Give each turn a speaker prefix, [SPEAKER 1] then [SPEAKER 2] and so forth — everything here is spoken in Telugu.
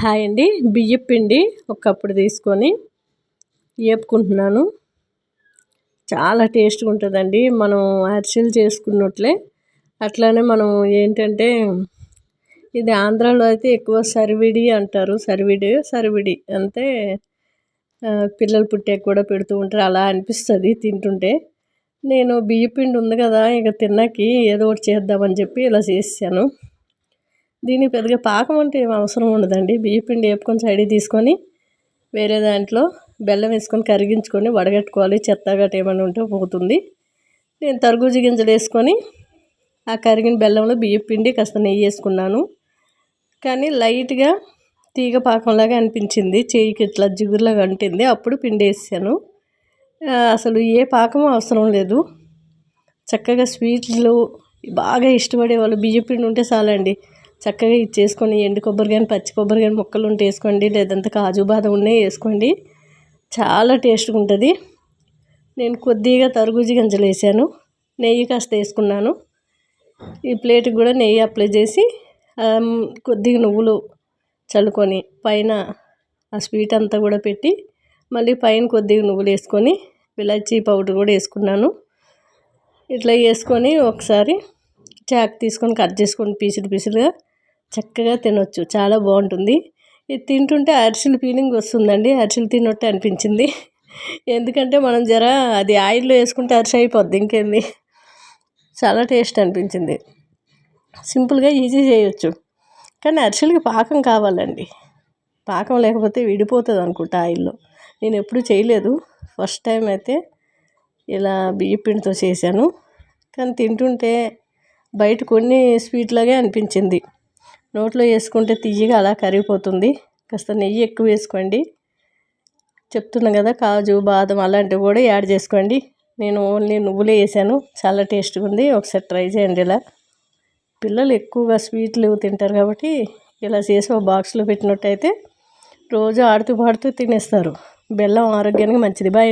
[SPEAKER 1] హాయ్ అండి. బియ్యం పిండి ఒక కప్పుడు తీసుకొని వేపుకుంటున్నాను చాలా టేస్ట్గా ఉంటుందండి. మనం అరిసెలు చేసుకున్నట్లే. అట్లానే మనం ఏంటంటే ఇది ఆంధ్రాలో అయితే ఎక్కువ సరివిడి అంటారు. సరివిడి సరివిడి అంటే పిల్లలు పుట్టాక కూడా పెడుతూ ఉంటారు. అలా అనిపిస్తుంది తింటుంటే. నేను బియ్య పిండి ఉంది కదా ఇక తిన్నాకి ఏదో ఒకటి చేద్దామని చెప్పి ఇలా చేసాను. దీనికి పెద్దగా పాకం అంటే ఏం అవసరం ఉండదండి. బియ్య పిండి వేపుకొని సైడ్ తీసుకొని వేరే దాంట్లో బెల్లం వేసుకొని కరిగించుకొని వడగట్టుకోవాలి. చెత్త గట్ట ఏమైనా ఉంటే పోతుంది. నేను తరగూజి గింజలు వేసుకొని ఆ కరిగిన బెల్లంలో బియ్య పిండి కాస్త నెయ్యి వేసుకున్నాను. కానీ లైట్గా తీగ పాకంలాగా అనిపించింది. చేయికి ఇట్లా జిగురులాగా అంటింది. అప్పుడు పిండి వేసాను. అసలు ఏ పాకం అవసరం లేదు. చక్కగా స్వీట్లు బాగా ఇష్టపడే వాళ్ళు బియ్య పిండి ఉంటే చాలండి. చక్కగా ఇచ్చేసుకొని ఎండు కొబ్బరి కానీ పచ్చి కొబ్బరి కానీ ముక్కలు ఉంటే వేసుకోండి. లేదంటే కాజు బాదం ఉన్నాయి వేసుకోండి. చాలా టేస్ట్గా ఉంటుంది. నేను కొద్దిగా తరుగుజి గింజలు వేసాను. నెయ్యి కాస్త వేసుకున్నాను. ఈ ప్లేట్కి కూడా నెయ్యి అప్లై చేసి కొద్దిగా నువ్వులు చల్లుకొని పైన ఆ స్వీట్ అంతా కూడా పెట్టి మళ్ళీ పైన కొద్దిగా నువ్వులు వేసుకొని ఇలాచీ పౌడర్ కూడా వేసుకున్నాను. ఇట్లా వేసుకొని ఒకసారి చాక్ తీసుకొని కట్ చేసుకొని పీసులు పీసులుగా చక్కగా తినొచ్చు. చాలా బాగుంటుంది. ఇది తింటుంటే అరిసెలు ఫీలింగ్ వస్తుందండి. అరిసెలు తిన్నట్టు అనిపించింది. ఎందుకంటే మనం జర అది ఆయిల్లో వేసుకుంటే అరిసె అయిపోద్ది ఇంకేంది? చాలా టేస్ట్ అనిపించింది. సింపుల్గా ఈజీ చేయొచ్చు. కానీ అరిసెలకి పాకం కావాలండి. పాకం లేకపోతే విడిపోతుంది అనుకుంటా ఆయిల్లో. నేను ఎప్పుడు చేయలేదు. ఫస్ట్ టైం అయితే ఇలా బియ్య పిండితో చేశాను. కానీ తింటుంటే బయట కొన్ని స్వీట్లాగే అనిపించింది. నోట్లో వేసుకుంటే తీయగా అలా కరిగిపోతుంది. కాస్త నెయ్యి ఎక్కువ వేసుకోండి. చెప్తున్నా కదా కాజు బాదం అలాంటివి కూడా యాడ్ చేసుకోండి. నేను ఓన్లీ నువ్వులే వేసాను. చాలా టేస్ట్గా ఉంది. ఒకసారి ట్రై చేయండి ఇలా. పిల్లలు ఎక్కువగా స్వీట్లు తింటారు కాబట్టి ఇలా చేసి ఒక బాక్స్లో పెట్టినట్టయితే రోజు ఆడుతూ పాడుతూ తినేస్తారు. బెల్లం ఆరోగ్యానికి మంచిది. బాయ్